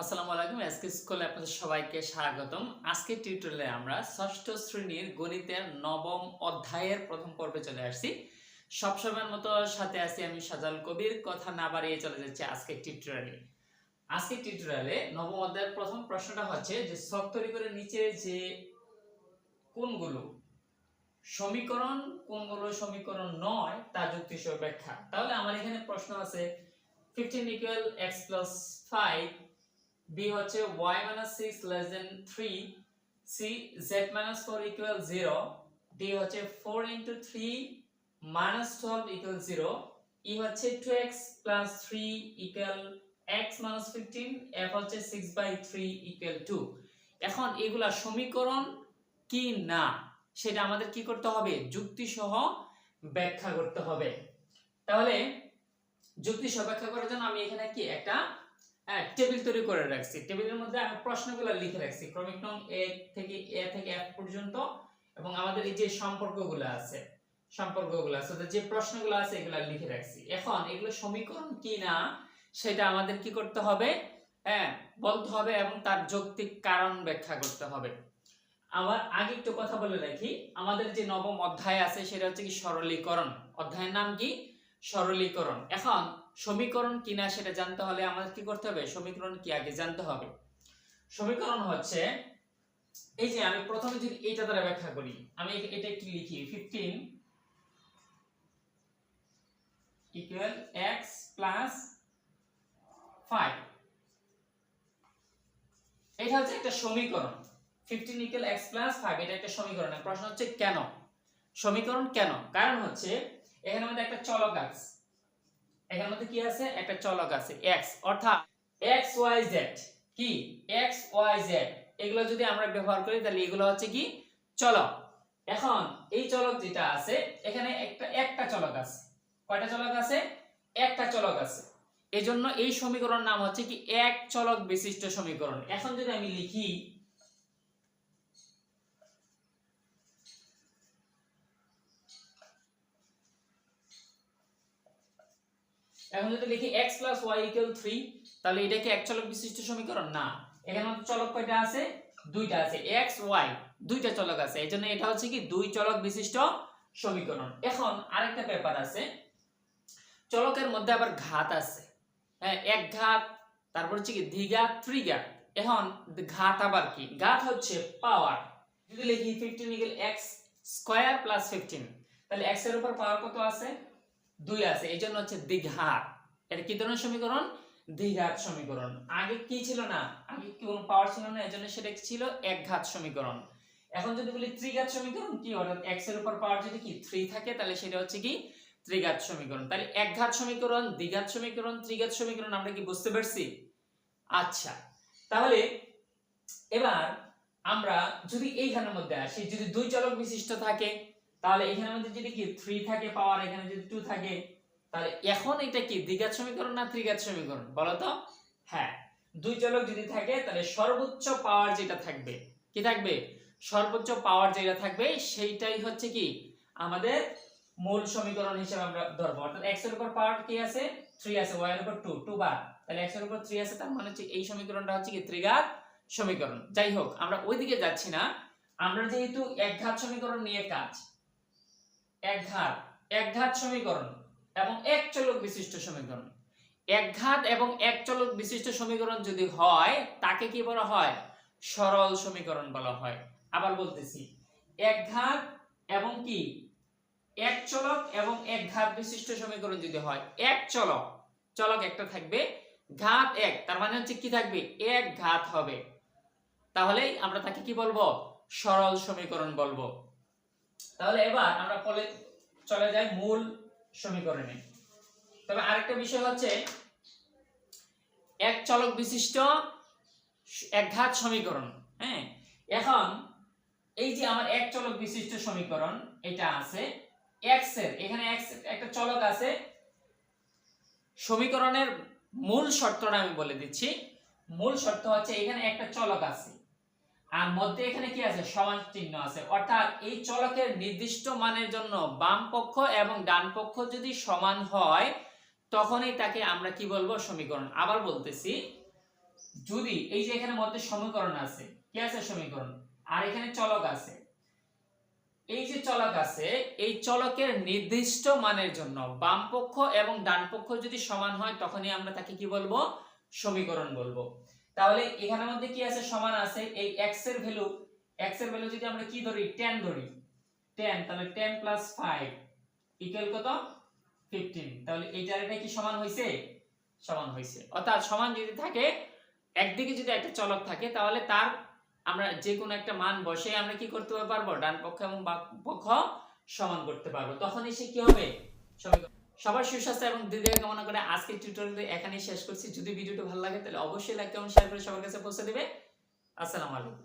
আসসালামু আলাইকুম এসকে স্কুলে আপনাদের সবাইকে স্বাগতম। আজকে টিউটোরিয়ালে আমরা ষষ্ঠ শ্রেণির গণিতের নবম অধ্যায়ের প্রথম পর্বে চলে আসছি। সবসময়ের মতো সাথে আছি আমি সাজাল কবির, কথা না বাড়িয়ে চলে যাচ্ছি আজকে টিউটোরিয়ালে আজকে টিউটোরিয়ালে নবম অধ্যায়ের প্রথম প্রশ্নটা হচ্ছে যে, সব তৈরি করে নিচে যে কোনগুলো? সমীকরণ কোনগুলো সমীকরণ নয়, তা যুক্তি সহ ব্যাখ্যা। তাহলে আমার এখানে প্রশ্ন আছে fifteen equal x plus five b হচ্ছে y minus 6 less than 3 c z minus 4 equal 0 d হচ্ছে 4 into 3 minus 12 equal 0 e হচ্ছে 2x plus 3 equal x minus 15 f হচ্ছে 6 by 3 equal 2 এখন এগুলা সমীকরণ কি না, সেটা আমাদের কি করতে হবে? যুক্তি সহ ব্যাখ্যা করতে হবে। তাহলে যুক্তি সহ ব্যাখ্যা করার জন্য আমি এখানে কি একটা টেবিল তৈরি করে রাখছি। টেবিলের মধ্যে আমি প্রশ্নগুলো লিখে রাখছি। ক্রমিক নং এ থেকে এ থেকে এফ পর্যন্ত এবং আমাদের এই যে সম্পর্কগুলো আছে সম্পর্কগুলো আছে যে প্রশ্নগুলো আছে এগুলো লিখে রাখছি। এখন এগুলো সমীকরণ কি না, সেটা আমাদের কি করতে হবে? হ্যাঁ বলতে হবে এবং তার যৌক্তিক কারণ ব্যাখ্যা করতে হবে। আবার আগে একটু কথা বলে রাখি, আমাদের যে নবম অধ্যায় আছে, সেটা হচ্ছে কি সরলীকরণ। অধ্যায়ের নাম কি? সরলীকরণ। এখন সমীকরণ কিনা সেটা জানতে হলে আমাদের কি করতে হবে? সমীকরণ কি আগে জানতে হবে। সমীকরণ হচ্ছে, এই যে আমি প্রথমে যদি এটা দ্বারা ব্যাখ্যা করি, আমি এটা একটু লিখি? Fifteen equal x plus five এটা হচ্ছে একটা সমীকরণ। Fifteen equal x plus five এটা একটা সমীকরণ। প্রশ্ন হচ্ছে কেন? সমীকরণ কেন? কারণ হচ্ছে, এখানে মধ্যে একটা চলক আছে। এখানের মধ্যে কি আছে? একটা চলক আছে, x অর্থাৎ x y z কি? x y z এগুলো যদি আমরা ব্যবহার করি, তাহলে এগুলো হচ্ছে কি? চলক। এখন এই চলক যেটা আছে, এখানে একটা একটা চলক আছে। কয়টা চলক আছে? একটা চলক আছে। এজন্য এই সমীকরণ নাম হচ্ছে কি, এক চলক বিশিষ্ট সমীকরণ। এখন যদি আমি লিখি এখন যদি লিখি x ইকুয়াল থ্রি তাহলে এটা কি এক চলক বিশিষ্ট সমীকরণ? না। এখানে চলক কয়টা আছে? দুইটা আছে। x, y, দুইটা চলক আছে। এই জন্য এটা হচ্ছে কি দুই চলক বিশিষ্ট সমীকরণ। এখন আরেকটা ব্যাপার আছে। চলকের মধ্যে আবার ঘাত আছে। হ্যাঁ এক ঘাত, তারপর হচ্ছে কি দ্বিঘাত, ত্রিঘাত। এখন ঘাত আবার কি? ঘাত হচ্ছে পাওয়ার যদি লিখি fifteen equal x square plus fifteen তাহলে x এর উপর পাওয়ার কত আছে? দুই আছে, এই জন্য হচ্ছে দ্বিঘাত। এটা কি ধরনের সমীকরণ? দ্বিঘাত সমীকরণ। আগে কি ছিল না? আগে কোনো পাওয়ার ছিল না, এজন্য সেটা ছিল? একঘাত সমীকরণ। এখন যদি বলি ত্রিঘাত সমীকরণ, কি অর্থাৎ x এর উপর পাওয়ার যদি কি 3 থাকে, তাহলে সেটা হচ্ছে কি ত্রিঘাত সমীকরণ। তাহলে একঘাত সমীকরণ, দ্বিঘাত সমীকরণ, ত্রিঘাত সমীকরণ আমরা কি বুঝতে পারছি? আচ্ছা তাহলে এবার আমরা যদি এইখানের মধ্যে আসি, যদি দুই চলক বিশিষ্ট থাকে তাহলে এখানের মধ্যে যদি কি 3 থাকে পাওয়ার এখানে যদি 2 থাকে, তাহলে এখন এটা কি? দ্বিঘাত সমীকরণ না ত্রিঘাত সমীকরণ? বলো তো। হ্যাঁ। দুই চলক যদি থাকে, তাহলে সর্বোচ্চ পাওয়ার যেটা থাকবে, কি থাকবে? সর্বোচ্চ পাওয়ার যেটা থাকবে, সেইটাই হচ্ছে কি? আমাদের মূল সমীকরণ হিসেবে আমরা ধরবো। অর্থাৎ x এর উপর পাওয়ার কি আছে? 3 আছে, y এর উপর 2 2 বার তাহলে x এর উপর 3 আছে, তার মানে হচ্ছে এই সমীকরণটা হচ্ছে কি? ত্রিঘাত সমীকরণ। যাই হোক, আমরা ওইদিকে যাচ্ছি না। আমরা যেহেতু একঘাত সমীকরণ নিয়ে কাজ একঘাত একঘাত সমীকরণ এবং এক চলক বিশিষ্ট সমীকরণ। একঘাত এবং এক চলক বিশিষ্ট সমীকরণ যদি হয়, তাকে কি বলা হয়? সরল সমীকরণ বলা হয়। আবার বলতেছি একঘাত এবং কি? এক চলক এবং এক ঘাত বিশিষ্ট সমীকরণ যদি হয়, এক চলক চলক একটা থাকবে ঘাত এক, তার মানে হচ্ছে কি থাকবে? এক ঘাত হবে। তাহলেই আমরা তাকে কি বলব? সরল সমীকরণ বলব। তাহলে এবার আমরা চলে যাই মূল সমীকরণে। তবে আরেকটা বিষয় হচ্ছে, এক চলক বিশিষ্ট একঘাত সমীকরণ হ্যাঁ? এখন এই যে আমার এক চলক বিশিষ্ট সমীকরণ, এটা আছে x এর। এখানে x একটা চলক আছে। সমীকরণের মূল শর্তটা আমি বলে দিচ্ছি। মূল শর্ত হচ্ছে এখানে একটা চলক আছে। আর মধ্যে এখানে কি আছে? সমান চিহ্ন আছে। অর্থাৎ এই চলকের নির্দিষ্ট মানের জন্য বাম পক্ষ এবং ডান পক্ষ যদি সমান হয়, তখনই তাকে আমরা কি বলব? সমীকরণ। আবার বলতেছি, যদি এই যে এখানে মধ্যে সমীকরণ আছে, কি আছে সমীকরণ? আর এখানে চলক আছে। এই যে চলক আছে, এই চলকের নির্দিষ্ট মানের জন্য বাম পক্ষ এবং ডান পক্ষ যদি সমান হয়, তখনই আমরা তাকে কি বলব? সমীকরণ বলব। তাহলে এখানের মধ্যে কি আছে? সমান আছে। এই x এর ভ্যালু x এর ভ্যালু যদি আমরা কি ধরি? 10 ধরি। 10 তাহলে 10 প্লাস 5 ইকুয়াল কত? 15 তাহলে এইটার এটা কি সমান হইছে? সমান হইছে। অর্থাৎ সমান যদি থাকে, একদিকে যদি একটা চলক থাকে, তাহলে তার আমরা যে কোনো একটা মান বসে আমরা কি করতে পারব? ডান পক্ষ এবং বাম পক্ষ সমান করতে পারব। তখনই সে কি হবে? সমীকরণ সবার সুস্বাস্থ্য এবং দিদিকে কামনা করে আজকে টিউটোরিয়াল এখানেই শেষ করছি। যদি ভিডিওটি ভালো লাগে, তাহলে অবশ্যই লাইক কমেন্ট শেয়ার করে সবার কাছে পৌঁছে দেবে। আসসালামু আলাইকুম।